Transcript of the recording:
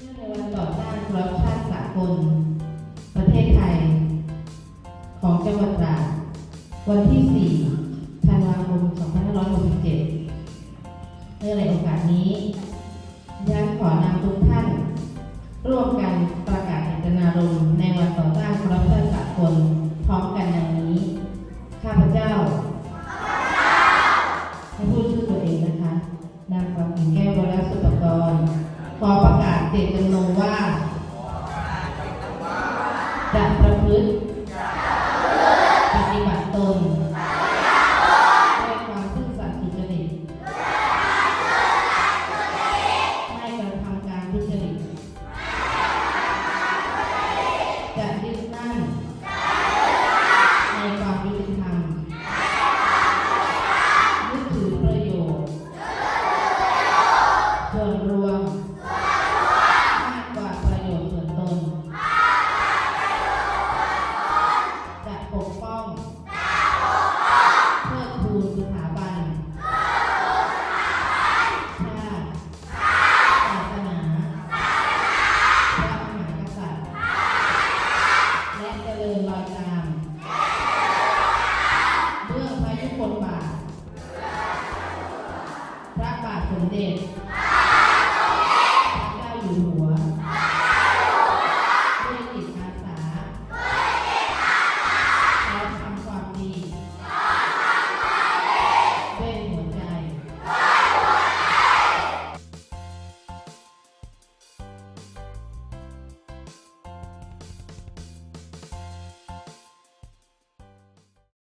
เนื่องในวันต่อต้านคอร์รัปชันสากล ประเทศไทย ของจังหวัดตราดวันที่ 4 ธันวาคม 2567เนื่องในโอกาสนี้ดิฉันขอนำทุกท่าน ร่วมกันประกาศเจตนารมณ์ในวันต่อต้านคอร์รัปชันสากล พร้อมกันดังนี้ ข้าพเจ้า เปลี่นเป็นลงว่า พร